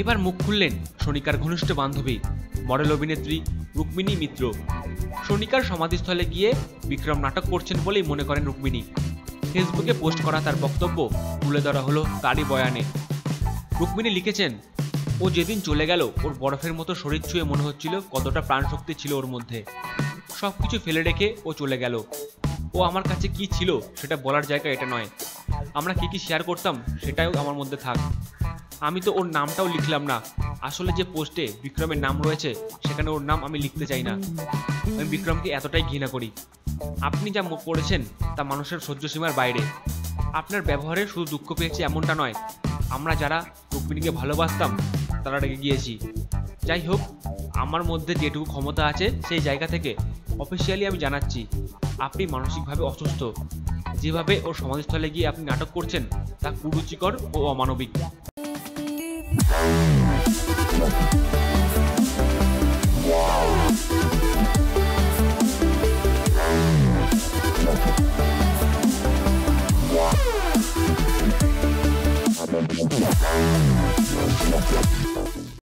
এবার মুখ খুললেন সনিকার ঘনিষ্ঠ বান্ধবী, মডেল অভিনেত্রী রুক্মিণী মিত্র। সনিকার সমাধিস্থলে গিয়ে বিক্রম নাটক করছেন বলেই মনে করেন রুক্মিণী। ফেসবুকে পোস্ট করা তার বক্তব্য তুলে ধরা হলো তারই বয়ানে। রুক্মিণী লিখেছেন, ও যেদিন চলে গেল, ওর বরফের মতো শরীর ছুঁয়ে মনে হচ্ছিল কতটা প্রাণশক্তি ছিল ওর মধ্যে। সব কিছু ফেলে রেখে ও চলে গেল। ও আমার কাছে কি ছিল সেটা বলার জায়গা এটা নয়। আমরা কি কি শেয়ার করতাম সেটাও আমার মধ্যে থাক। আমি তো ওর নামটাও লিখলাম না। আসলে যে পোস্টে বিক্রমের নাম রয়েছে, সেখানে ওর নাম আমি লিখতে চাই না। আমি বিক্রমকে এতটাই ঘৃণা করি। আপনি যা করেছেন, তা মানুষের সহ্য সীমার বাইরে। আপনার ব্যবহারে শুধু দুঃখ পেয়েছি এমনটা নয়। আমরা যারা রুক্মিণীকে ভালোবাসতাম, তারা রেগে গিয়েছি। যাই হোক, আমার মধ্যে যেটুকু ক্ষমতা আছে, সেই জায়গা থেকে অফিসিয়ালি আমি জানাচ্ছি, আপনি মানসিকভাবে অসুস্থ। যেভাবে ওর সমাধিস্থলে গিয়ে আপনি নাটক করছেন, তা কুরুচিকর ও অমানবিক। Thank you.